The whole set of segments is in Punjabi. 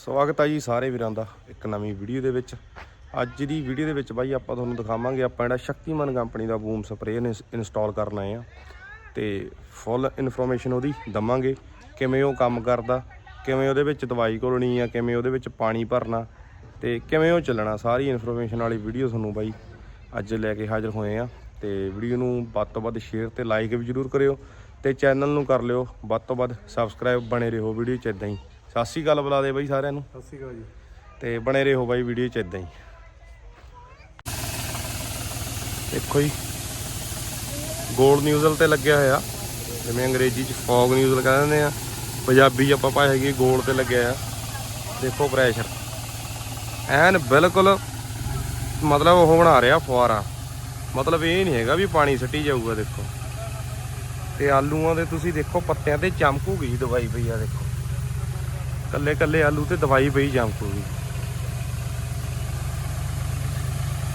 ਸਵਾਗਤ ਹੈ ਜੀ ਸਾਰੇ ਵੀਰਾਂ ਦਾ ਇੱਕ ਨਵੀਂ ਵੀਡੀਓ ਦੇ ਵਿੱਚ। ਅੱਜ ਦੀ ਵੀਡੀਓ ਦੇ ਵਿੱਚ ਬਾਈ ਆਪਾਂ ਤੁਹਾਨੂੰ ਦਿਖਾਵਾਂਗੇ ਆਪਾਂ ਜਿਹੜਾ ਸ਼ਕਤੀਮਾਨ ਕੰਪਨੀ ਦਾ ਬੂਮ ਸਪਰੇਅ ਇੰਸਟਾਲ ਕਰਨ ਆਏ ਆ। ਤੇ ਫੁੱਲ ਇਨਫੋਰਮੇਸ਼ਨ ਉਹਦੀ ਦਵਾਂਗੇ, ਕਿਵੇਂ ਉਹ ਕੰਮ ਕਰਦਾ, ਕਿਵੇਂ ਉਹਦੇ ਵਿੱਚ ਦਵਾਈ ਘੋਲਣੀ ਆ, ਕਿਵੇਂ ਉਹਦੇ ਵਿੱਚ ਪਾਣੀ ਭਰਨਾ, ਤੇ ਕਿਵੇਂ ਉਹ ਚੱਲਣਾ, ਸਾਰੀ ਇਨਫੋਰਮੇਸ਼ਨ ਵਾਲੀ ਵੀਡੀਓ ਤੁਹਾਨੂੰ ਬਾਈ ਅੱਜ ਲੈ ਕੇ ਹਾਜ਼ਰ ਹੋਏ ਆ। ਤੇ ਵੀਡੀਓ ਨੂੰ ਵੱਧ ਤੋਂ ਵੱਧ ਸ਼ੇਅਰ ਤੇ ਲਾਈਕ ਵੀ ਜਰੂਰ ਕਰਿਓ ਤੇ ਚੈਨਲ ਨੂੰ ਕਰ ਲਿਓ। ਵੱਧ ਤੋਂ ਵੱਧ ਸਬਸਕ੍ਰਾਈਬ ਬਣੇ ਰਹੋ ਵੀਡੀਓ 'ਚ ਇਦਾਂ ਹੀ। ਸਤਿ ਸ਼੍ਰੀ ਅਕਾਲ ਬੁਲਾ ਦੇ ਬਾਈ ਸਾਰਿਆਂ ਨੂੰ। ਸਤਿ ਸ਼੍ਰੀ ਅਕਾਲ ਜੀ। ਤੇ ਬਣੇ ਰਹੋ ਬਾਈ ਵੀਡੀਓ 'ਚ ਇਦਾਂ ਹੀ। ਦੇਖੋ ਜੀ। ਗੋਲਡ ਨਿਊਜ਼ਲ ਤੇ ਲੱਗਿਆ ਹੋਇਆ। ਜਿਵੇਂ ਅੰਗਰੇਜ਼ੀ 'ਚ ਫੌਗ ਨਿਊਜ਼ਲ ਕਹਿੰਦੇ ਆ। ਪੰਜਾਬੀ 'ਚ ਆਪਾਂ ਭਾਸ਼ਾ ਹੈਗੀ ਗੋਲਡ ਤੇ ਲੱਗਿਆ ਆ। ਦੇਖੋ ਪ੍ਰੈਸ਼ਰ ਐਨ ਬਿਲਕੁਲ ਮਤਲਬ ਉਹ ਬਣਾ ਰਿਹਾ ਫੁਆਰਾ। ਮਤਲਬ ਇਹ ਨਹੀਂ ਹੈਗਾ ਵੀ ਪਾਣੀ ਸੱਟੀ ਜਾਊਗਾ ਦੇਖੋ। ਤੇ ਆਲੂਆਂ ਦੇ ਤੁਸੀਂ ਦੇਖੋ ਪੱਤਿਆਂ ਤੇ ਚਮਕੂਗੀ ਦਵਾਈ ਪਈ ਆ ਦੇਖੋ। ਕੱਲੇ ਕੱਲੇ ਆਲੂ ਤੇ ਦਵਾਈ ਪਈ ਚਮਕੂਗੀ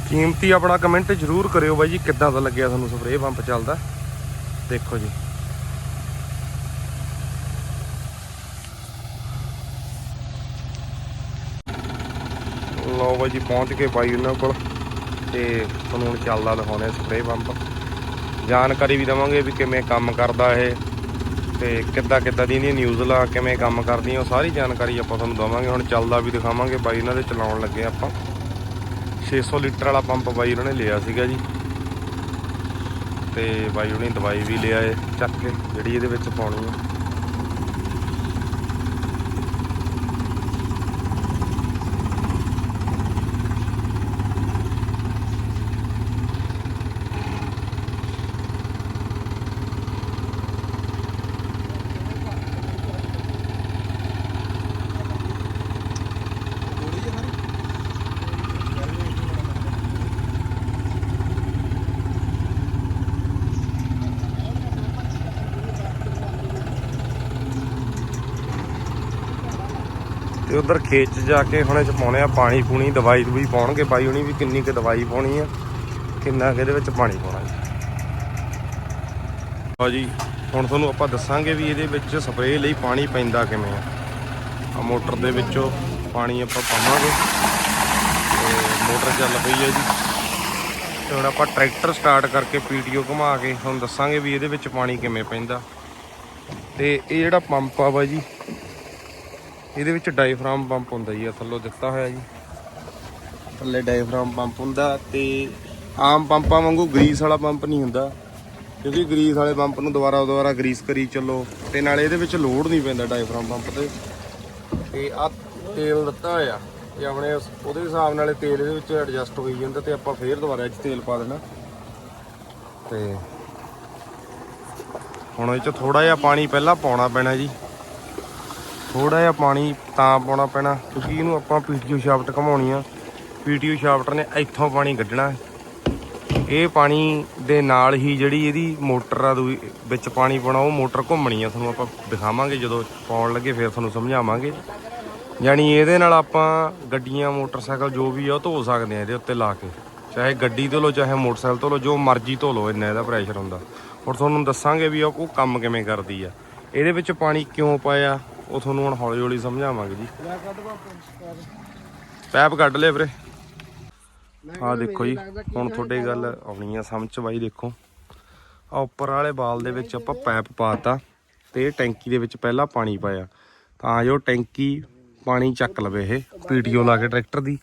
ਕੀਮਤੀ ਆਪਣਾ ਕਮੈਂਟ ਜ਼ਰੂਰ ਕਰਿਓ ਬਾਈ ਜੀ, ਕਿੱਦਾਂ ਦਾ ਲੱਗਿਆ ਤੁਹਾਨੂੰ ਸਪਰੇਅ ਪੰਪ ਚੱਲਦਾ? ਦੇਖੋ ਜੀ। ਲਓ ਬਾਈ ਜੀ, ਪਹੁੰਚ ਕੇ ਬਾਈ ਉਹਨਾਂ ਕੋਲ ਤੇ ਤੁਹਾਨੂੰ ਚੱਲਦਾ ਦਿਖਾਉਣੇ ਸਪਰੇਅ ਪੰਪ ਜਾਣਕਾਰੀ ਵੀ ਦਵਾਂਗੇ ਵੀ ਕਿਵੇਂ ਕੰਮ ਕਰਦਾ ਇਹ। ਤੇ ਕਿੱਦਾਂ ਕਿੱਦਾਂ ਦੀ ਇਹਦੀਆਂ ਨਿਊਜ਼ਲਾਂ ਕਿਵੇਂ ਕੰਮ ਕਰਦੀਆਂ, ਉਹ ਸਾਰੀ ਜਾਣਕਾਰੀ ਆਪਾਂ ਤੁਹਾਨੂੰ ਦਵਾਂਗੇ। ਹੁਣ ਚੱਲਦਾ ਵੀ ਦਿਖਾਵਾਂਗੇ, ਬਾਈ ਇਹਨਾਂ ਦੇ ਚਲਾਉਣ ਲੱਗੇ ਆਪਾਂ। 600 ਲੀਟਰ ਵਾਲਾ ਪੰਪ ਬਾਈ ਉਹਨਾਂ ਨੇ ਲਿਆ ਸੀਗਾ ਜੀ। ਤੇ ਬਾਈ ਉਹਨੇ ਦਵਾਈ ਵੀ ਲਿਆ ਏ ਚੱਕ ਕੇ ਜਿਹੜੀ ਇਹਦੇ ਵਿੱਚ ਪਾਉਣੀ ਹੈ ਤੇ ਉਧਰ ਖੇਤ 'ਚ ਜਾ ਕੇ ਹੁਣ ਇਹ 'ਚ ਪਾਉਣੇ ਆ ਪਾਣੀ ਪੂਣੀ, ਦਵਾਈ ਦਵਾਈ ਪਾਉਣਗੇ ਬਾਈ ਹੁਣੀ ਵੀ ਕਿੰਨੀ ਕੁ ਦਵਾਈ ਪਾਉਣੀ ਆ, ਕਿੰਨਾ ਕੁ ਇਹਦੇ ਵਿੱਚ ਪਾਣੀ ਪਾਉਣਾ ਜੀ। ਲਓ ਜੀ, ਹੁਣ ਤੁਹਾਨੂੰ ਆਪਾਂ ਦੱਸਾਂਗੇ ਵੀ ਇਹਦੇ ਵਿੱਚ ਸਪਰੇਅ ਲਈ ਪਾਣੀ ਪੈਂਦਾ ਕਿਵੇਂ ਆ। ਆ ਮੋਟਰ ਦੇ ਵਿੱਚੋਂ ਪਾਣੀ ਆਪਾਂ ਪਾਵਾਂਗੇ। ਤੇ ਮੋਟਰ ਚੱਲ ਪਈ ਹੈ ਜੀ। ਤੇ ਹੁਣ ਆਪਾਂ ਟਰੈਕਟਰ ਸਟਾਰਟ ਕਰਕੇ ਪੀਟੀਓ ਘੁਮਾ ਕੇ ਤੁਹਾਨੂੰ ਦੱਸਾਂਗੇ ਵੀ ਇਹਦੇ ਵਿੱਚ ਪਾਣੀ ਕਿਵੇਂ ਪੈਂਦਾ। ਤੇ ਇਹ ਜਿਹੜਾ ਪੰਪ ਆ ਬਾਈ ਜੀ ਇਹਦੇ ਵਿੱਚ ਡਾਇਫਰਾਮ ਪੰਪ ਹੁੰਦਾ ਜੀ ਆ ਥੱਲੋਂ ਦਿੱਤਾ ਹੋਇਆ ਜੀ। ਥੱਲੇ ਡਾਇਫਰਾਮ ਪੰਪ ਹੁੰਦਾ ਤੇ ਆਮ ਪੰਪਾਂ ਵਾਂਗੂ ਗਰੀਸ ਵਾਲਾ ਪੰਪ ਨਹੀਂ ਹੁੰਦਾ, ਕਿਉਂਕਿ ਗਰੀਸ ਵਾਲੇ ਪੰਪ ਨੂੰ ਦੁਬਾਰਾ ਦੁਬਾਰਾ ਗਰੀਸ ਕਰੀ ਚੱਲੋ ਤੇ ਨਾਲੇ ਇਹਦੇ ਵਿੱਚ ਲੋਡ ਨਹੀਂ ਪੈਂਦਾ ਡਾਇਫਰਾਮ ਪੰਪ ਤੇ। ਤੇ ਆ ਤੇਲ ਦਿੱਤਾ ਹੋਇਆ ਇਹ ਆਪਣੇ ਉਹਦੇ ਹਿਸਾਬ ਨਾਲ ਇਹ ਤੇਲ ਇਹਦੇ ਵਿੱਚ ਐਡਜਸਟ ਹੋਈ ਜਾਂਦਾ ਤੇ ਆਪਾਂ ਫੇਰ ਦੁਬਾਰਾ ਇਹ 'ਚ ਤੇਲ ਪਾ ਦੇਣਾ। ਤੇ ਹੁਣ ਇਹ ਚ ਥੋੜਾ ਜਿਹਾ ਪਾਣੀ ਪਹਿਲਾਂ ਪਾਉਣਾ ਪੈਣਾ ਜੀ। ਥੋੜਾ ਜਿਹਾ ਪਾਣੀ ਤਾਂ ਪਾਉਣਾ ਪੈਣਾ। ਕਿਉਂਕਿ ਇਹਨੂੰ ਆਪਾਂ ਪੀਟੀਓ ਸ਼ਾਫਟ ਘਮਾਉਣੀ ਆ। ਪੀਟੀਓ ਸ਼ਾਫਟ ਨੇ ਇੱਥੋਂ ਪਾਣੀ ਕੱਢਣਾ। ਇਹ ਪਾਣੀ ਦੇ ਨਾਲ ਹੀ ਜਿਹੜੀ ਇਹਦੀ ਮੋਟਰ ਆ ਦੂਈ, ਵਿੱਚ ਪਾਣੀ ਪਾਉਣਾ, ਉਹ ਮੋਟਰ ਘੁੰਮਣੀ ਆ। ਤੁਹਾਨੂੰ ਆਪਾਂ ਦਿਖਾਵਾਂਗੇ ਜਦੋਂ ਪਾਉਣ ਲੱਗੇ, ਫਿਰ ਤੁਹਾਨੂੰ ਸਮਝਾਵਾਂਗੇ। ਯਾਨੀ ਇਹਦੇ ਨਾਲ ਆਪਾਂ ਗੱਡੀਆਂ, ਮੋਟਰਸਾਈਕਲ ਜੋ ਵੀ ਆ, ਉਹ ਧੋ ਸਕਦੇ ਆ ਇਹਦੇ ਉੱਤੇ ਲਾ ਕੇ। ਚਾਹੇ ਗੱਡੀ ਧੋ ਲਓ, ਚਾਹੇ ਮੋਟਰਸਾਈਕਲ ਧੋ ਲਓ, ਜੋ ਮਰਜ਼ੀ ਧੋ ਲਓ, ਇੰਨਾ ਇਹਦਾ ਪ੍ਰੈਸ਼ਰ ਹੁੰਦਾ। ਔਰ ਤੁਹਾਨੂੰ ਦੱਸਾਂਗੇ ਵੀ ਉਹ ਕੰਮ ਕਿਵੇਂ ਕਰਦੀ ਆ। ਇਹਦੇ ਵਿੱਚ ਪਾਣੀ ਕਿਉਂ ਪਾਇਆ? ਉਹ ਤੁਹਾਨੂੰ ਹੁਣ ਹੌਲੀ ਹੌਲੀ ਸਮਝਾਵਾਂਗੇ ਜੀ। ਪੈਪ ਕੱਢ ਲਿਆ ਵੀਰੇ। ਆ ਦੇਖੋ ਜੀ, ਹੁਣ ਤੁਹਾਡੇ ਗੱਲ ਆਉਣੀ ਆ ਸਮਝ ਚ ਬਾਈ ਦੇਖੋ। ਆ ਉੱਪਰ ਵਾਲੇ ਬਾਲ ਦੇ ਵਿੱਚ ਆਪਾਂ ਪੈਪ ਪਾਤਾ ਤੇ ਇਹ ਟੈਂਕੀ ਦੇ ਵਿੱਚ ਪਹਿਲਾਂ ਪਾਣੀ ਪਾਇਆ। ਤਾਂ ਜੋ ਟੈਂਕੀ ਪਾਣੀ ਚੱਕ ਲਵੇ ਇਹ, ਪੀਟੀਓ ਲਾ ਕੇ ਟਰੈਕਟਰ ਦੀ।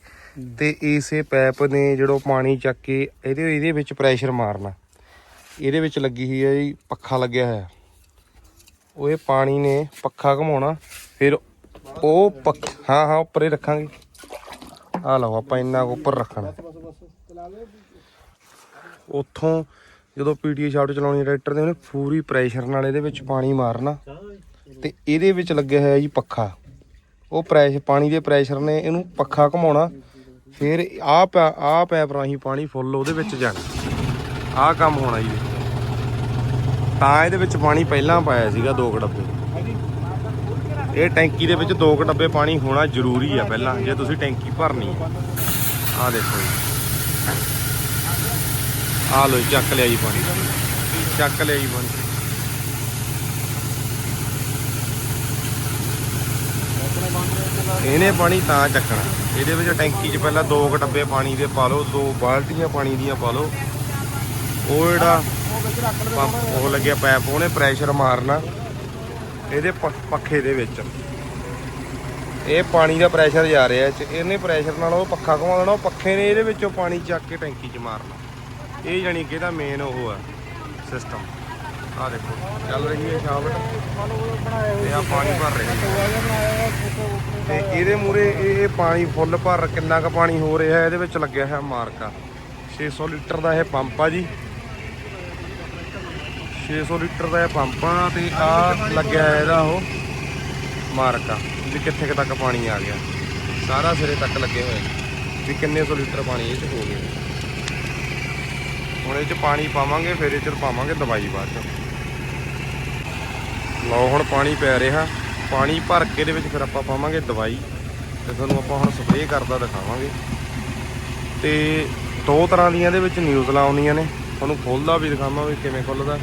ਤੇ ਇਸੇ ਪੈਪ ਨੇ ਜਿਹੜੋ ਪਾਣੀ ਚੱਕ ਕੇ ਇਹਦੇ ਇਹਦੇ ਵਿੱਚ ਪ੍ਰੈਸ਼ਰ ਮਾਰਨਾ। ਇਹਦੇ ਵਿੱਚ ਲੱਗੀ ਹੋਈ ਹੈ ਜੀ, ਪੱਖਾ ਲੱਗਿਆ ਹੋਇਆ। ਉਹ ਇਹ ਪਾਣੀ ਨੇ ਪੱਖਾ ਘਮਾਉਣਾ, ਫਿਰ ਉਹ ਪੱਖ, ਹਾਂ ਹਾਂ, ਉੱਪਰ ਹੀ ਰੱਖਾਂਗੇ। ਆ ਲਓ, ਆਪਾਂ ਇੰਨਾ ਕੁ ਉੱਪਰ ਰੱਖਣਾ। ਉੱਥੋਂ ਜਦੋਂ ਪੀਟੀਏ ਸ਼ਾਫਟ ਚਲਾਉਣੀ ਟਰੈਕਟਰ ਦੇ ਉਹਨੇ ਪੂਰੀ ਪ੍ਰੈਸ਼ਰ ਨਾਲ ਇਹਦੇ ਵਿੱਚ ਪਾਣੀ ਮਾਰਨਾ। ਤੇ ਇਹਦੇ ਵਿੱਚ ਲੱਗਿਆ ਹੋਇਆ ਜੀ ਪੱਖਾ। ਉਹ ਪ੍ਰੈਸ਼ਰ ਪਾਣੀ ਦੇ ਪ੍ਰੈਸ਼ਰ ਨੇ ਇਹਨੂੰ ਪੱਖਾ ਘਮਾਉਣਾ, ਫਿਰ ਆਹ ਆਹ ਪੈਪ ਰਾਹੀਂ ਪਾਣੀ ਫੁੱਲ ਉਹਦੇ ਵਿੱਚ ਜਾਣਾ। ਆਹ ਕੰਮ ਹੋਣਾ ਜੀ। ਤਾਂ ਇਹਦੇ ਵਿੱਚ ਪਾਣੀ ਪਹਿਲਾਂ ਪਾਇਆ ਸੀਗਾ ਦੋ ਕੁ ਡੱਬੇ। ਇਹ ਟੈਂਕੀ ਦੇ ਵਿੱਚ ਦੋ ਕੁ ਡੱਬੇ ਪਾਣੀ ਹੋਣਾ ਜ਼ਰੂਰੀ ਆ ਪਹਿਲਾਂ, ਜੇ ਤੁਸੀਂ ਟੈਂਕੀ ਭਰਨੀ। ਆ ਦੇਖੋ ਜੀ। ਆ ਲੋ ਚੱਕ ਲਿਆ ਜੀ ਪਾਣੀ। ਚੱਕ ਲਿਆ ਜੀ ਪਾਣੀ। ਇਹਨੇ ਪਾਣੀ ਤਾਂ ਚੱਕਣਾ। ਇਹਦੇ ਵਿੱਚ ਟੈਂਕੀ 'ਚ ਪਹਿਲਾਂ ਦੋ ਕੁ ਡੱਬੇ ਪਾਣੀ ਦੇ ਪਾ ਲਓ, ਦੋ ਬਾਲਟੀਆਂ ਪਾਣੀ ਦੀਆਂ ਪਾ ਲਓ। ਉਹ ਜਿਹੜਾ ਪੰਪ, ਉਹ ਲੱਗਿਆ ਪੈਪ, ਉਹਨੇ ਪ੍ਰੈਸ਼ਰ ਮਾਰਨਾ ਇਹਦੇ ਪੱਖੇ ਦੇ ਵਿੱਚ। ਇਹ ਪਾਣੀ ਦਾ ਪ੍ਰੈਸ਼ਰ ਜਾ ਰਿਹਾ ਇਹ ਇਹਨੇ ਪ੍ਰੈਸ਼ਰ ਨਾਲ ਉਹ ਪੱਖਾ ਘੁਮਾ ਦੇਣਾ, ਉਹ ਪੱਖੇ ਨੇ ਇਹਦੇ ਵਿੱਚੋਂ ਪਾਣੀ ਚੱਕ ਕੇ ਟੈਂਕੀ 'ਚ ਮਾਰਨਾ। ਇਹ ਜਾਨੀ ਕਿ ਇਹਦਾ ਮੇਨ ਉਹ ਆ ਸਿਸਟਮ ਆ ਦੇਖੋ, ਚੱਲ ਰਹੀ ਹੈ ਸ਼ਾਵਟ ਤੇ ਆ ਪਾਣੀ ਭਰ ਰਿਹਾ। ਤੇ ਇਹਦੇ ਮੂਰੇ ਇਹ ਪਾਣੀ ਫੁੱਲ ਭਰ, ਕਿੰਨਾ ਕੁ ਪਾਣੀ ਹੋ ਰਿਹਾ, ਇਹਦੇ ਵਿੱਚ ਲੱਗਿਆ ਹੈ ਮਾਰਕਾ। 600 ਲੀਟਰ ਦਾ ਇਹ ਪੰਪ ਆ ਜੀ। 600 ਲੀਟਰ ਦਾ ਇਹ ਪੰਪ ਆ ਤੇ ਆ ਲੱਗਿਆ ਹੈ ਇਹਦਾ ਉਹ ਮਾਰਕਾ, ਵੀ ਕਿੱਥੇ ਕੁ ਤੱਕ ਪਾਣੀ ਆ ਗਿਆ। ਸਾਰਾ ਸਿਰੇ ਤੱਕ ਲੱਗੇ ਹੋਏ ਵੀ ਕਿੰਨੇ ਸੌ ਲੀਟਰ ਪਾਣੀ ਇਹ ਚ ਹੋ ਗਿਆ। ਹੁਣ ਇਹ ਚ ਪਾਣੀ ਪਾਵਾਂਗੇ, ਫਿਰ ਇਹ ਚ ਪਾਵਾਂਗੇ ਦਵਾਈ ਬਾਅਦ ਚ। ਲਓ ਹੁਣ ਪਾਣੀ ਪੈ ਰਿਹਾ, ਪਾਣੀ ਭਰ ਕੇ ਇਹਦੇ ਵਿੱਚ ਫਿਰ ਆਪਾਂ ਪਾਵਾਂਗੇ ਦਵਾਈ। ਤੇ ਤੁਹਾਨੂੰ ਆਪਾਂ ਹੁਣ ਸਪਰੇਅ ਕਰਦਾ ਦਿਖਾਵਾਂਗੇ। ਤੇ ਦੋ ਤਰ੍ਹਾਂ ਦੀਆਂ ਇਹਦੇ ਵਿੱਚ ਨਿਊਜ਼ਲਾਂ ਆਉਂਦੀਆਂ ਨੇ, ਤੁਹਾਨੂੰ ਖੋਲਦਾ ਵੀ ਦਿਖਾਵਾਂ ਵੀ ਕਿਵੇਂ ਖੁੱਲਦਾ।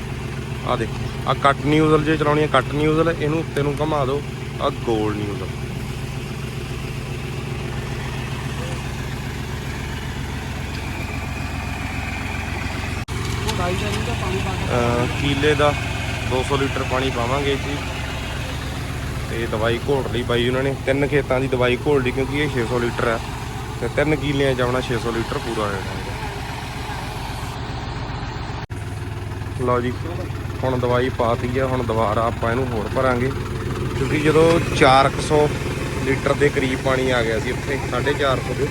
ਆ ਦੇਖੋ ਆ ਕੱਟ ਨਿਊਜ਼ਲ ਜੇ ਚਲਾਉਣੀ ਹੈ ਕੱਟ ਨਿਊਜ਼ਲ ਇਹਨੂੰ ਉੱਤੇ ਨੂੰ ਘੁਮਾ ਦਿਓ ਆ ਗੋਲ ਨਿਊਜ਼ਲ ਅਹ ਕੀਲੇ ਦਾ 200 ਲੀਟਰ ਪਾਣੀ ਪਾਵਾਂਗੇ ਜੀ। ਤੇ ਦਵਾਈ ਘੋਲ ਲਈ ਬਾਈ ਉਹਨਾਂ ਨੇ। ਤਿੰਨ ਖੇਤਾਂ ਦੀ ਦਵਾਈ ਘੋਲ ਲਈ ਕਿਉਂਕਿ ਇਹ 600 ਲੀਟਰ ਹੈ ਤੇ ਤਿੰਨ ਕੀਲਿਆਂ ਚ ਆਉਣਾ 600 ਲੀਟਰ ਪੂਰਾ ਹੋ ਜਾਣਾ ਲਓ ਜੀ। ਹੁਣ ਦਵਾਈ ਪਾਤੀ ਆ, ਹੁਣ ਦੁਬਾਰਾ ਆਪਾਂ ਇਹਨੂੰ ਹੋਰ ਭਰਾਂਗੇ। ਕਿਉਂਕਿ ਜਦੋਂ 400 ਲੀਟਰ ਦੇ ਕਰੀਬ ਪਾਣੀ ਆ ਗਿਆ ਸੀ ਉੱਥੇ 450 ਦੇ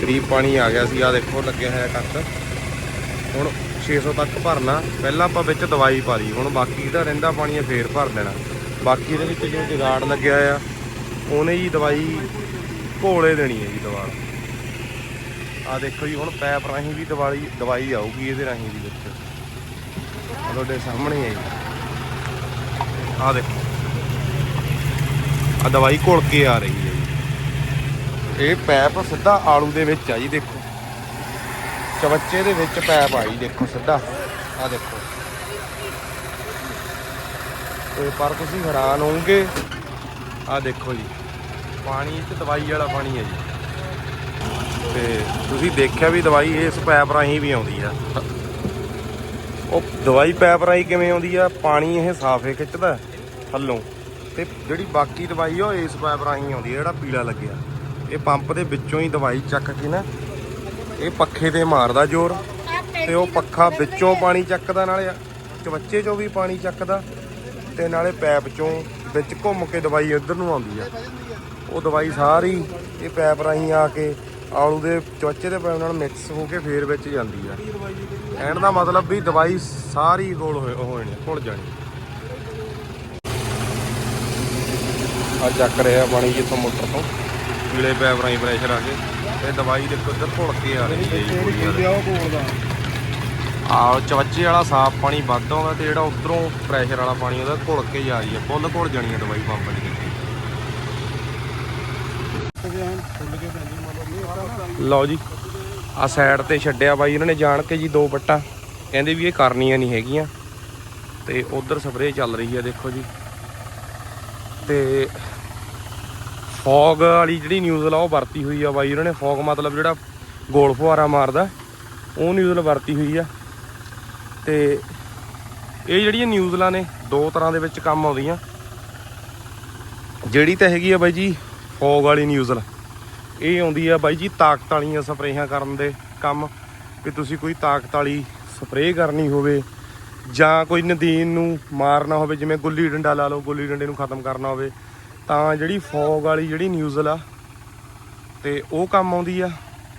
ਕਰੀਬ ਪਾਣੀ ਆ ਗਿਆ ਸੀ। ਆ ਦੇਖੋ, ਲੱਗਿਆ ਹੋਇਆ ਕੱਟ। ਹੁਣ 600 ਤੱਕ ਭਰਨਾ। ਪਹਿਲਾਂ ਆਪਾਂ ਵਿੱਚ ਦਵਾਈ ਪਾ ਲਈ। ਹੁਣ ਬਾਕੀ ਜਿਹੜਾ ਰਹਿੰਦਾ ਪਾਣੀ ਹੈ ਫੇਰ ਭਰ ਦੇਣਾ। ਬਾਕੀ ਇਹਦੇ ਵਿੱਚ ਜੋ ਜਗਾੜ ਲੱਗਿਆ ਆ, ਉਹਨੇ ਜੀ ਦਵਾਈ ਘੋਲੇ ਦੇਣੀ ਹੈ ਜੀ ਦੁਬਾਰਾ। ਆ ਦੇਖੋ ਜੀ, ਹੁਣ ਪੈਪ ਰਾਹੀਂ ਵੀ ਦਵਾਈ ਦਵਾਈ ਆਊਗੀ ਇਹਦੇ ਰਾਹੀਂ ਵੀ ਵਿੱਚ। ਤੁਹਾਡੇ ਸਾਹਮਣੇ ਹੈ ਜੀ ਆ ਦੇਖੋ। ਆ ਦਵਾਈ ਘੋਲ ਕੇ ਆ ਰਹੀ ਹੈ ਜੀ। ਇਹ ਪੈਪ ਸਿੱਧਾ ਆਲੂ ਦੇ ਵਿੱਚ ਆ ਜੀ, ਦੇਖੋ। ਚਵੱਚੇ ਦੇ ਵਿੱਚ ਪੈਪ ਆਈ ਦੇਖੋ ਸਿੱਧਾ। ਆ ਦੇਖੋ। ਤੇ ਪਰ ਤੁਸੀਂ ਹੈਰਾਨ ਹੋਵੋਗੇ ਆ ਦੇਖੋ ਜੀ। ਪਾਣੀ ਚ ਦਵਾਈ ਵਾਲਾ ਪਾਣੀ ਹੈ ਜੀ। ਤੇ ਤੁਸੀਂ ਦੇਖਿਆ ਵੀ ਦਵਾਈ ਇਸ ਪੈਪ ਰਾਹੀਂ ਵੀ ਆਉਂਦੀ ਆ। ਉਹ ਦਵਾਈ ਪੈਪ ਰਾਹੀਂ ਕਿਵੇਂ ਆਉਂਦੀ ਆ? ਪਾਣੀ ਇਹ ਸਾਫ਼ ਹੀ ਖਿੱਚਦਾ ਥੱਲੋਂ। ਤੇ ਜਿਹੜੀ ਬਾਕੀ ਦਵਾਈ ਆ, ਉਹ ਇਸ ਪੈਪ ਰਾਹੀਂ ਆਉਂਦੀ ਆ, ਜਿਹੜਾ ਪੀਲਾ ਲੱਗਿਆ। ਇਹ ਪੰਪ ਦੇ ਵਿੱਚੋਂ ਹੀ ਦਵਾਈ ਚੱਕ ਕੇ ਨਾ, ਇਹ ਪੱਖੇ ਤੇ ਮਾਰਦਾ ਜ਼ੋਰ। ਤੇ ਉਹ ਪੱਖਾ ਵਿੱਚੋਂ ਪਾਣੀ ਚੱਕਦਾ, ਨਾਲੇ ਚਵੱਚੇ ਚੋਂ ਵੀ ਪਾਣੀ ਚੱਕਦਾ। ਤੇ ਨਾਲੇ ਪੈਪ ਚੋਂ ਵਿੱਚ ਘੁੰਮ ਕੇ ਦਵਾਈ ਇੱਧਰ ਨੂੰ ਆਉਂਦੀ ਆ। ਉਹ ਦਵਾਈ ਸਾਰੀ ਇਹ ਪੈਪ ਰਾਹੀਂ ਆ ਕੇ ਆਲੂ ਦੇ ਚਵੱਚੇ ਦੇ ਪੈਪ ਨਾਲ ਮਿਕਸ ਹੋ ਕੇ ਫੇਰ ਵਿੱਚ ਜਾਂਦੀ ਆ। ਕਹਿਣ ਦਾ ਮਤਲਬ ਵੀ ਦਵਾਈ ਸਾਰੀ ਗੋਲ ਹੋਏ ਜਾਣੀ ਘੁਲ ਜਾਣੀ। ਆ ਚੱਕ ਰਿਹਾ ਪਾਣੀ ਜਿੱਥੋਂ ਮੋਟਰ ਤੋਂ। ਪੀਲੇ ਪੈਪ ਰਾਹੀਂ ਪ੍ਰੈਸ਼ਰ ਆ ਕੇ ਤੇ ਦਵਾਈ ਦੇਖੋ ਇੱਧਰ ਘੁਲ ਕੇ ਆ ਰਹੀ ਹੈ ਜੀ। ਆ ਚਵੱਚੇ ਵਾਲਾ ਸਾਫ਼ ਪਾਣੀ ਵੱਧ ਆਉਂਦਾ ਤੇ ਜਿਹੜਾ ਉਧਰੋਂ ਪ੍ਰੈਸ਼ਰ ਵਾਲਾ ਪਾਣੀ ਉਹਦਾ ਘੁਲ ਕੇ ਜਾ ਰਹੀ ਹੈ। ਫੁੱਲ ਘੁਲ ਜਾਣੀ ਹੈ ਦਵਾਈ ਪੰਪ ਦੀ ਲਓ ਜੀ। ਆ ਸਾਈਡ ਤੇ ਛੱਡਿਆ ਬਾਈ ਉਹਨਾਂ ਨੇ ਜਾਣ ਕੇ ਜੀ ਦੋ ਬੱਟਾਂ ਕਹਿੰਦੇ ਵੀ ਇਹ ਕਰਨੀਆਂ ਨਹੀਂ ਹੈਗੀਆਂ। ਤੇ ਉਧਰ ਸਪਰੇਅ ਚੱਲ ਰਹੀ ਆ, ਦੇਖੋ ਜੀ। ਤੇ ਫੌਗ ਵਾਲੀ ਜਿਹੜੀ ਨਿਊਜ਼ਲ ਆ ਉਹ ਵਰਤੀ ਹੋਈ ਆ ਬਾਈ ਉਹਨਾਂ ਨੇ ਫੌਗ ਮਤਲਬ ਜਿਹੜਾ ਗੋਲ ਫੁਹਾਰਾ ਮਾਰਦਾ, ਉਹ ਨਿਊਜ਼ਲ ਵਰਤੀ ਹੋਈ ਆ। ਤੇ ਇਹ ਜਿਹੜੀਆਂ ਨਿਊਜ਼ਲਾਂ ਨੇ, ਦੋ ਤਰ੍ਹਾਂ ਦੇ ਵਿੱਚ ਕੰਮ ਆਉਂਦੀਆਂ। ਜਿਹੜੀ ਤਾਂ ਹੈਗੀ ਆ ਬਾਈ ਜੀ, ਫੌਗ ਵਾਲੀ ਨਿਊਜ਼ਲ ਇਹ ਆਉਂਦੀ ਆ ਬਾਈ ਜੀ ਤਾਕਤ ਵਾਲੀਆਂ ਸਪਰੇਹਾਂ ਕਰਨ ਦੇ ਕੰਮ ਕਿ ਤੁਸੀਂ ਕੋਈ ਤਾਕਤ ਵਾਲੀ ਸਪਰੇਅ ਕਰਨੀ ਹੋਵੇ ਜਾਂ ਕੋਈ ਨਦੀਨ ਨੂੰ ਮਾਰਨਾ ਹੋਵੇ, ਜਿਵੇਂ ਗੁੱਲੀ ਡੰਡਾ ਲਾ ਲਓ, ਗੁੱਲੀ ਡੰਡੇ ਨੂੰ ਖਤਮ ਕਰਨਾ ਹੋਵੇ, ਤਾਂ ਜਿਹੜੀ ਫੌਗ ਵਾਲੀ ਜਿਹੜੀ ਨਿਊਜ਼ਲ ਆ, ਤੇ ਉਹ ਕੰਮ ਆਉਂਦੀ ਆ।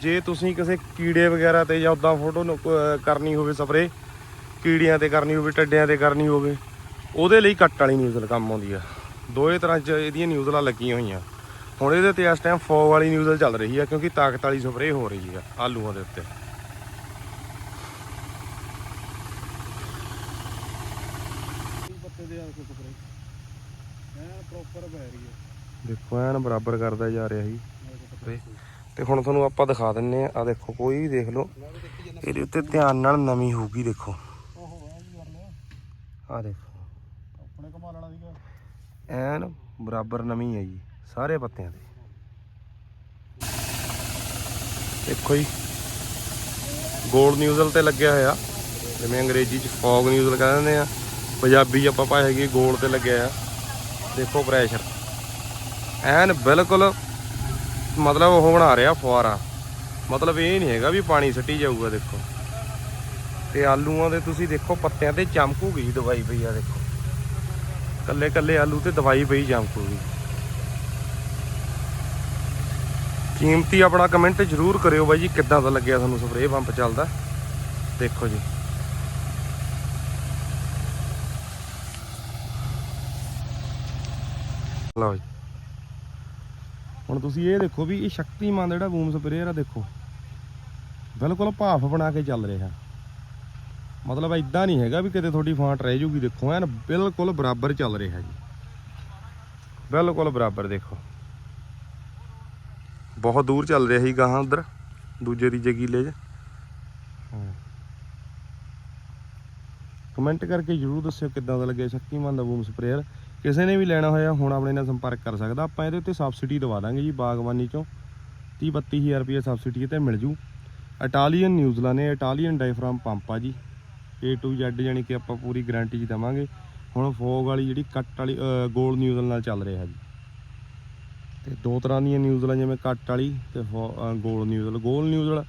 ਜੇ ਤੁਸੀਂ ਕਿਸੇ ਕੀੜੇ ਵਗੈਰਾ ਤੇ ਜਾਂ ਉਦਾਂ ਫੋਟੋ ਕਰਨੀ ਹੋਵੇ ਸਪਰੇ ਕੀੜਿਆਂ ਤੇ ਕਰਨੀ ਹੋਵੇ, ਟੱਡਿਆਂ ਤੇ ਕਰਨੀ ਹੋਵੇ, ਉਹਦੇ ਲਈ ਕੱਟ ਵਾਲੀ ਨਿਊਜ਼ਲ ਕੰਮ ਆਉਂਦੀ ਆ। ਦੋਏ ਤਰ੍ਹਾਂ ਚ ਇਹਦੀਆਂ ਨਿਊਜ਼ਲਾਂ ਲੱਗੀਆਂ ਹੋਈਆਂ। ਹੁਣ ਇਹਦੇ ਤੇ ਇਸ ਟਾਈਮ ਫੌਗ ਵਾਲੀ ਨਿਊਜ਼ਲ ਚੱਲ ਰਹੀ ਆ ਕਿਉਂਕਿ ਤਾਕਤ ਵਾਲੀ ਸਪਰੇ ਹੋ ਰਹੀ ਆ ਆਲੂਆਂ ਦੇ ਉੱਤੇ। ਹੈ ਦੇਖੋ ਐਨ ਬਰਾਬਰ ਕਰਦਾ ਜਾ ਰਿਹਾ ਜੀ। ਤੇ ਹੁਣ ਤੁਹਾਨੂੰ ਆਪਾਂ ਦਿਖਾ ਦਿੰਨੇ ਆ ਆ ਦੇਖੋ ਕੋਈ ਵੀ ਦੇਖ ਲਓ। ਇਹਦੇ ਉੱਤੇ ਧਿਆਨ ਨਾਲ ਨਵੀਂ ਹੋਊਗੀ ਦੇਖੋ। ਆ ਦੇਖੋ। ਆਪਣੇ ਕਮਾਲ ਵਾਲਾ ਸੀਗਾ। ਐਨ ਬਰਾਬਰ ਨਵੀਂ ਹੈ ਜੀ। ਸਾਰੇ ਪੱਤਿਆਂ ਦੇ ਦੇਖੋ ਜੀ। ਗੋਲਡ ਨਿਊਜ਼ਲ ਤੇ ਲੱਗਿਆ ਹੋਇਆ। ਜਿਵੇਂ ਅੰਗਰੇਜ਼ੀ ਚ ਫੌਗ ਨਿਊਜ਼ਲ ਕਹਿੰਦੇ ਦਿੰਦੇ ਆ। ਪੰਜਾਬੀ ਆਪਾਂ ਪਾਏ ਹੈਗੀ ਗੋਲਡ ਤੇ ਲੱਗਿਆ ਆ। ਦੇਖੋ ਪ੍ਰੈਸ਼ਰ ਐਨ ਬਿਲਕੁਲ ਮਤਲਬ ਉਹ ਬਣਾ ਰਿਹਾ ਫੁਆਰਾ। ਮਤਲਬ ਇਹ ਨਹੀਂ ਹੈਗਾ ਵੀ ਪਾਣੀ ਸੱਟੀ ਜਾਊਗਾ, ਦੇਖੋ। ਤੇ ਆਲੂਆਂ ਦੇ ਤੁਸੀਂ ਦੇਖੋ ਪੱਤਿਆਂ ਤੇ ਚਮਕੂਗੀ ਦਵਾਈ ਪਈ ਆ, ਦੇਖੋ। ਕੱਲੇ ਕੱਲੇ ਆਲੂ ਤੇ ਦਵਾਈ ਪਈ ਚਮਕੂਗੀ। ਕੀਮਤੀ ਆਪਣਾ ਕਮੈਂਟ ਜ਼ਰੂਰ ਕਰਿਓ ਬਾਈ ਜੀ, ਕਿੱਦਾਂ ਦਾ ਲੱਗਿਆ ਤੁਹਾਨੂੰ ਸਪਰੇਅ ਪੰਪ ਚੱਲਦਾ? ਦੇਖੋ ਜੀ। ਲਓ ਜੀ। ਹੁਣ ਤੁਸੀਂ ਇਹ ਦੇਖੋ ਵੀ ਇਹ ਸ਼ਕਤੀਮਾਨ ਜਿਹੜਾ ਬੂਮ ਸਪਰੇਅਰ ਆ, ਦੇਖੋ। ਬਿਲਕੁਲ ਭਾਫ ਬਣਾ ਕੇ ਚੱਲ ਰਿਹਾ। ਮਤਲਬ ਇਦਾਂ ਨਹੀਂ ਹੈਗਾ ਵੀ ਕਿਤੇ ਤੁਹਾਡੀ ਫਾਂਟ ਰਹਿ ਜੂਗੀ, ਦੇਖੋ। ਐਨ ਬਿਲਕੁਲ ਬਰਾਬਰ ਚੱਲ ਰਿਹਾ ਜੀ। ਬਿਲਕੁਲ ਬਰਾਬਰ, ਦੇਖੋ। ਬਹੁਤ ਦੂਰ ਚੱਲ ਰਿਹਾ ਸੀ ਗਾਹਾਂ ਉਧਰ, ਦੂਜੇ ਤੀਜੇ ਕਿਲੇ 'ਚ। ਕਮੈਂਟ ਕਰਕੇ ਜਰੂਰ ਦੱਸਿਓ ਕਿੱਦਾਂ ਦਾ ਲੱਗਿਆ ਸ਼ਕਤੀਮਾਨ ਦਾ ਬੂਮ ਸਪਰੇਅਰ। ਕਿਸੇ ਨੇ ਵੀ ਲੈਣਾ ਹੋਇਆ, ਹੁਣ ਆਪਣੇ ਨਾਲ ਸੰਪਰਕ ਕਰ ਸਕਦਾ। ਆਪਾਂ ਇਹਦੇ ਉੱਤੇ ਸਬਸਿਡੀ ਦਵਾ ਦਾਂਗੇ ਜੀ, ਬਾਗਬਾਨੀ ਚੋਂ। 30 32000 ਰੁਪਏ ਸਬਸਿਡੀ ਤੇ ਮਿਲ ਜੂ। ਇਟਾਲੀਅਨ ਨਿਊਜ਼ਲਾ ਨੇ ਇਟਾਲੀਅਨ ਡਾਇਫਰਾਮ ਪੰਪ ਆ ਜੀ। A to Z ਯਾਨੀ ਕਿ ਆਪਾਂ ਪੂਰੀ ਗਾਰੰਟੀ ਚ ਦਵਾਂਗੇ। ਹੁਣ ਫੋਗ ਵਾਲੀ ਜਿਹੜੀ ਕੱਟ ਵਾਲੀ ਗੋਲ ਨਿਊਜ਼ਲ ਨਾਲ ਚੱਲ ਰਿਹਾ ਜੀ। ਤੇ ਦੋ ਤਰ੍ਹਾਂ ਦੀਆਂ ਨਿਊਜ਼ਲਾਂ ਜਿਵੇਂ ਕੱਟ ਵਾਲੀ ਤੇ ਗੋਲ ਨਿਊਜ਼ਲ ਗੋਲ ਨਿਊਜ਼ਲ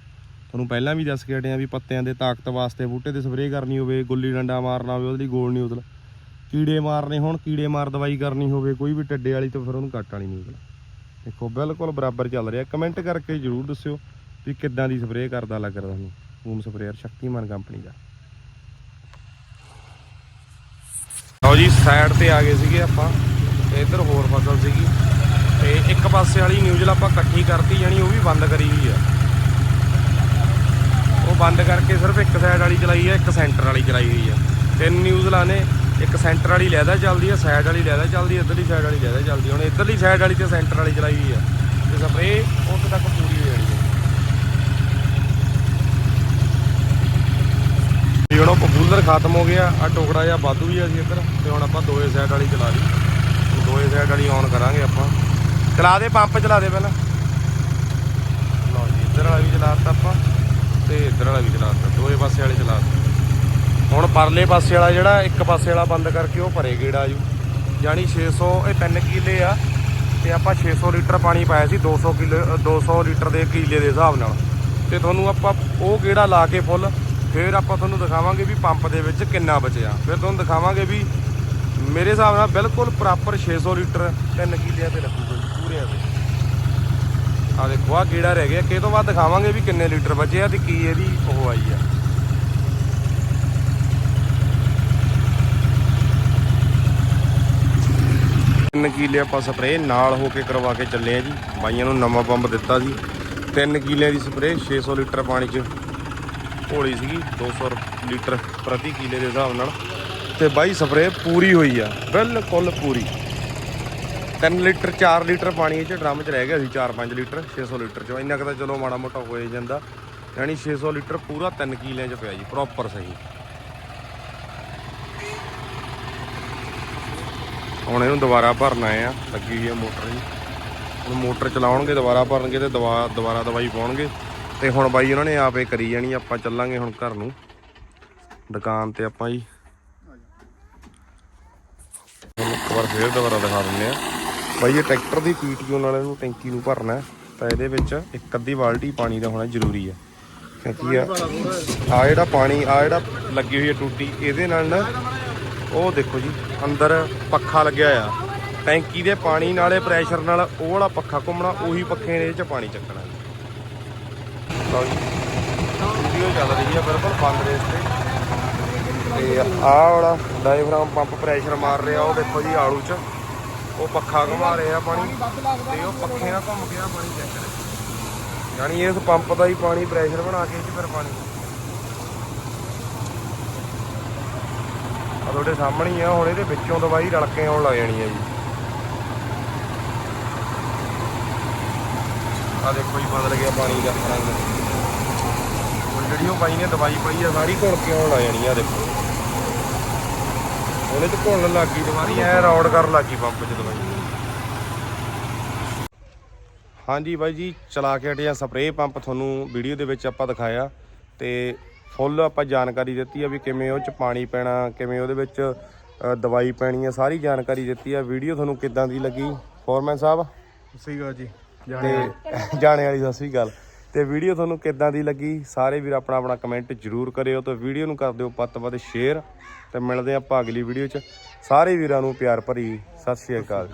ਤੁਹਾਨੂੰ ਪਹਿਲਾਂ ਵੀ ਦੱਸ ਕੇ ਹਟੇ ਆ ਵੀ ਪੱਤਿਆਂ ਦੇ ਤਾਕਤ ਵਾਸਤੇ ਬੂਟੇ ਤੇ ਸਪਰੇਅ ਕਰਨੀ ਹੋਵੇ, ਗੁੱਲੀ ਡੰਡਾ ਮਾਰਨਾ ਹੋਵੇ, ਉਹਦੇ ਲਈ ਗੋਲ ਨਿਊਜ਼ਲ ਕੀੜੇ ਮਾਰਨੇ ਹੋਣ, ਕੀੜੇ ਮਾਰ ਦਵਾਈ ਕਰਨੀ ਹੋਵੇ, ਕੋਈ ਵੀ ਟੱਡੇ ਵਾਲੀ ਤਾਂ ਫਿਰ ਉਹਨੂੰ ਕੱਟ ਵਾਲੀ ਨਿਊਜ਼ਲ ਦੇਖੋ, ਬਿਲਕੁਲ ਬਰਾਬਰ ਚੱਲ ਰਿਹਾ। ਕਮੈਂਟ ਕਰਕੇ ਜਰੂਰ ਦੱਸਿਓ ਵੀ ਕਿੱਦਾਂ ਦੀ ਸਪਰੇਅ ਕਰਦਾ ਲੱਗ ਰਿਹਾ ਤੁਹਾਨੂੰ ਬੂਮ ਸਪਰੇਅਰ ਸ਼ਕਤੀਮਾਨ ਕੰਪਨੀ ਦਾ। ਲਓ ਜੀ ਸਾਈਡ ਤੇ ਆ ਗਏ ਸੀਗੇ ਆਪਾਂ ਇੱਧਰ ਹੋਰ ਫਸਲ ਸੀਗੀ। ਤੇ ਇੱਕ ਪਾਸੇ ਵਾਲੀ ਨਿਊਜ਼ਲ ਆਪਾਂ ਇਕੱਠੀ ਕਰਤੀ ਜਾਨੀ ਉਹ ਵੀ ਬੰਦ ਕਰੀ ਹੋਈ ਆ। ਉਹ ਬੰਦ ਕਰਕੇ ਸਿਰਫ ਇੱਕ ਸਾਈਡ ਵਾਲੀ ਚਲਾਈ ਆ, ਇੱਕ ਸੈਂਟਰ ਵਾਲੀ ਚਲਾਈ ਹੋਈ ਆ। ਤਿੰਨ ਨਿਊਜ਼ਲਾਂ ਨੇ, ਇੱਕ ਸੈਂਟਰ ਵਾਲੀ ਲੈਦਾ ਚੱਲਦੀ ਆ ਸਾਈਡ ਵਾਲੀ ਲੈਦਾ ਚੱਲਦੀ ਆ, ਇੱਧਰਲੀ ਸਾਈਡ ਵਾਲੀ ਲੈਦਾ ਚੱਲਦੀ ਹੁਣ ਇੱਧਰਲੀ ਸਾਈਡ ਵਾਲੀ ਤੇ ਸੈਂਟਰ ਵਾਲੀ ਚਲਾਈ ਹੋਈ ਆ। ਤੇ ਸਪਰੇ ਉੱਥੇ ਤੱਕ ਪੂਰੀ ਹੋ ਜਾਣੀ ਆ। ਜੀ ਹੁਣ ਉਹ ਪਪੂਲਰ ਖਤਮ ਹੋ ਗਿਆ ਆ ਟੋਕੜਾ ਜਿਹਾ ਵਾਧੂ ਵੀ ਆ ਸੀ ਇੱਧਰ। ਤੇ ਹੁਣ ਆਪਾਂ ਦੋਏ ਸਾਈਡ ਵਾਲੀ ਚਲਾ ਲਈ। ਹੁਣ ਦੋਏ ਸਾਈਡ ਵਾਲੀ ਔਨ ਕਰਾਂਗੇ ਆਪਾਂ। ਚਲਾ ਦੇ, ਪੰਪ ਚਲਾ ਦੇ ਪਹਿਲਾਂ। ਲਓ ਜੀ, ਇੱਧਰ ਵਾਲਾ ਵੀ ਚਲਾਤਾ ਆਪਾਂ ਤੇ ਇੱਧਰ ਵਾਲਾ ਵੀ ਚਲਾਤਾ ਦੋਏ ਪਾਸੇ ਵਾਲੇ ਚਲਾਤੇ ਹੁਣ ਪਰਲੇ ਪਾਸੇ ਵਾਲਾ ਜਿਹੜਾ, ਇੱਕ ਪਾਸੇ ਵਾਲਾ ਬੰਦ ਕਰਕੇ ਉਹ ਭਰੇ ਗੇੜਾ ਜੂ। ਜਾਨੀ 600 ਇਹ 3 ਕਿੱਲੇ ਆ ਤੇ ਆਪਾਂ 600 ਲੀਟਰ ਪਾਣੀ ਪਾਇਆ ਸੀ 200 ਕਿਲੋ 200 ਲੀਟਰ ਦੇ ਕਿਲੇ ਦੇ ਹਿਸਾਬ ਨਾਲ। ਤੇ ਤੁਹਾਨੂੰ ਆਪਾਂ ਉਹ ਗੇੜਾ ਲਾ ਕੇ ਫੁੱਲ, ਫਿਰ ਆਪਾਂ ਤੁਹਾਨੂੰ ਦਿਖਾਵਾਂਗੇ ਵੀ ਪੰਪ ਦੇ ਵਿੱਚ ਕਿੰਨਾ ਬਚਿਆ। ਫਿਰ ਤੁਹਾਨੂੰ ਦਿਖਾਵਾਂਗੇ ਵੀ ਮੇਰੇ ਹਿਸਾਬ ਨਾਲ ਬਿਲਕੁਲ ਪ੍ਰੋਪਰ 600 ਲੀਟਰ 3 ਕਿੱਲਿਆਂ ਤੇ ਲੱਗੂਗਾ ਆ ਦੇਖੋ ਆ ਗੇੜਾ ਰਹਿ ਗਿਆ। ਕਿਹ ਤੋਂ ਬਾਅਦ ਦਿਖਾਵਾਂਗੇ ਵੀ ਕਿੰਨੇ ਲੀਟਰ ਬਚੇ ਆ ਤੇ ਕੀ ਇਹਦੀ ਉਹ ਆਈ ਆ। ਤਿੰਨ ਕਿਲੇ ਆਪਾਂ ਸਪਰੇਅ ਨਾਲ ਹੋ ਕੇ ਕਰਵਾ ਕੇ ਚੱਲੇ ਆ ਜੀ। ਬਾਈਆਂ ਨੂੰ ਨਵਾਂ ਪੰਪ ਦਿੱਤਾ ਸੀ ਤਿੰਨ ਕਿੱਲਿਆਂ ਦੀ ਸਪਰੇਅ 600 ਲੀਟਰ ਪਾਣੀ 'ਚ ਘੋਲੀ ਸੀਗੀ 200 ਲੀਟਰ ਪ੍ਰਤੀ ਕਿਲੇ ਦੇ ਹਿਸਾਬ ਨਾਲ। ਤੇ ਬਾਈ ਸਪਰੇਅ ਪੂਰੀ ਹੋਈ ਆ, ਬਿਲਕੁਲ ਪੂਰੀ। 3 ਲੀਟਰ 4 ਲੀਟਰ ਪਾਣੀ ਇਹ 'ਚ ਡਰਮ 'ਚ ਰਹਿ ਗਿਆ ਸੀ 4-5 ਲੀਟਰ 600 ਲੀਟਰ 'ਚ। ਇੰਨਾ ਕੁ ਤਾਂ ਚਲੋ ਮਾੜਾ ਮੋਟਾ ਹੋ ਹੀ ਜਾਂਦਾ। ਯਾਨੀ 600 ਲੀਟਰ ਪੂਰਾ 3 ਕਿਲਿਆਂ 'ਚ ਪਿਆ ਜੀ ਪ੍ਰੋਪਰ ਸਹੀ। ਹੁਣ ਇਹਨੂੰ ਦੁਬਾਰਾ ਭਰਨਾ ਆ, ਲੱਗੀ ਹੋਈ ਆ ਮੋਟਰ ਜੀ। ਹੁਣ ਮੋਟਰ ਚਲਾਉਣਗੇ, ਦੁਬਾਰਾ ਭਰਨਗੇ ਤੇ ਦਵਾ, ਦੁਬਾਰਾ ਦਵਾਈ ਪਾਉਣਗੇ। ਤੇ ਹੁਣ ਬਾਈ ਉਹਨਾਂ ਨੇ ਆਪੇ ਕਰੀ ਜਾਣੀ, ਆਪਾਂ ਚੱਲਾਂਗੇ ਹੁਣ ਘਰ ਨੂੰ। ਦੁਕਾਨ ਤੇ ਆਪਾਂ ਜੀ। ਹੁਣ ਇੱਕ ਵਾਰ ਫੇਰ ਦੁਬਾਰਾ ਦਿਖਾ ਦਿੰਦੇ ਆ। ਬਾਈ, ਇਹ ਟਰੈਕਟਰ ਦੀ ਪੀਟੀਓ ਨਾਲ ਇਹਨੂੰ ਟੈਂਕੀ ਨੂੰ ਭਰਨਾ ਤਾਂ ਇਹਦੇ ਵਿੱਚ ਇੱਕ ਅੱਧੀ ਬਾਲਟੀ ਪਾਣੀ ਦਾ ਹੋਣਾ ਜ਼ਰੂਰੀ ਹੈ। ਕਿਉਂਕਿ ਆ ਆ ਜਿਹੜਾ ਪਾਣੀ, ਆ ਜਿਹੜਾ ਲੱਗੀ ਹੋਈ ਹੈ ਟੂਟੀ, ਇਹਦੇ ਨਾਲ ਨਾ ਉਹ ਦੇਖੋ ਜੀ, ਅੰਦਰ ਪੱਖਾ ਲੱਗਿਆ ਆ ਟੈਂਕੀ ਦੇ ਪਾਣੀ ਨਾਲੇ ਪ੍ਰੈਸ਼ਰ ਨਾਲ ਉਹ ਵਾਲਾ ਪੱਖਾ ਘੁੰਮਣਾ, ਉਹੀ ਪੱਖੇ ਨੇ ਇਹ ਚ ਪਾਣੀ ਚੱਕਣਾ। ਲਓ ਜੀ ਵੀਡੀਓ ਚੱਲ ਰਹੀ ਹੈ ਬਿਲਕੁਲ ਬੰਦ ਰੇਸ ਤੇ। ਤੇ ਆਹ ਵਾਲਾ ਡਾਇਫਰਾਮ ਪੰਪ ਪ੍ਰੈਸ਼ਰ ਮਾਰ ਰਿਹਾ, ਉਹ ਦੇਖੋ ਜੀ ਆਲੂ ਚ। ਉਹ ਪੱਖਾ ਘੁਮਾ ਰਿਹਾ ਪਾਣੀ ਤੇ ਉਹ ਪੱਖੇ ਨਾਲ ਘੁੰਮ ਗਿਆ ਪਾਣੀ ਚੈੱਕ ਰਿਹਾ ਯਾਨੀ ਇਸ ਪੰਪ ਦਾ ਹੀ ਪਾਣੀ ਪ੍ਰੈਸ਼ਰ ਬਣਾ ਕੇ ਇਹ ਫਿਰ ਪਾਣੀ ਆ ਤੁਹਾਡੇ ਸਾਹਮਣੇ ਹੀ ਆ, ਹੁਣ ਇਹਦੇ ਵਿੱਚੋਂ ਦਵਾਈ ਰਲ ਕੇ ਆਉਣ ਲੱਗ ਜਾਣੀ ਹੈ ਜੀ। ਆ ਦੇਖੋ ਜੀ, ਬਦਲ ਗਿਆ ਪਾਣੀ ਦਾ ਰੰਗ। ਹੁਣ ਜਿਹੜੀ ਉਹ ਬਾਈ ਨੇ, ਦਵਾਈ ਪਾਈ ਆ, ਸਾਰੀ ਘੁਲ ਕੇ ਆਉਣ ਲੱਗ ਜਾਣੀ ਆ ਦੇਖੋ। ਉਹਦੇ ਚ ਘੁਲਣ ਲੱਗ ਗਈ ਦਵਾਈ ਐ ਰੌਡ ਕਰਨ ਲੱਗ ਗਈ ਪੰਪ 'ਚ ਦਵਾਈ। ਹਾਂਜੀ ਬਾਈ ਜੀ ਚਲਾ ਕੇ ਹਟਿਆ ਸਪਰੇਅ ਪੰਪ ਤੁਹਾਨੂੰ ਵੀਡੀਓ ਦੇ ਵਿੱਚ ਆਪਾਂ ਦਿਖਾਇਆ। ਤੇ ਫੁੱਲ ਆਪਾਂ ਜਾਣਕਾਰੀ ਦਿੱਤੀ ਆ ਵੀ ਕਿਵੇਂ ਉਹ ਚ ਪਾਣੀ ਪੈਣਾ ਕਿਵੇਂ ਉਹਦੇ ਵਿੱਚ ਦਵਾਈ ਪੈਣੀ ਆ ਸਾਰੀ ਜਾਣਕਾਰੀ ਦਿੱਤੀ ਆ। ਵੀਡੀਓ ਤੁਹਾਨੂੰ ਕਿੱਦਾਂ ਦੀ ਲੱਗੀ? ਫੋਰਮੈਨ ਸਾਹਿਬ? ਸੀਗਾ ਜੀ। ਤੇ ਜਾਣੇ ਵਾਲੀ ਸਤਿ ਸ੍ਰੀ ਅਕਾਲ। ਤੇ ਵੀਡੀਓ ਤੁਹਾਨੂੰ ਕਿੱਦਾਂ ਦੀ ਲੱਗੀ? ਸਾਰੇ ਵੀਰ ਆਪਣਾ ਆਪਣਾ ਕਮੈਂਟ ਜਰੂਰ ਕਰਿਓ ਤੇ ਵੀਡੀਓ ਨੂੰ ਕਰ ਦਿਓ ਪੱਤ ਵੱਧ ਸ਼ੇਅਰ ਤੇ ਮਿਲਦੇ ਆਪਾਂ ਅਗਲੀ ਵੀਡੀਓ 'ਚ। ਸਾਰੇ ਵੀਰਾਂ ਨੂੰ ਪਿਆਰ ਭਰੀ ਸਤਿ ਸ੍ਰੀ ਅਕਾਲ।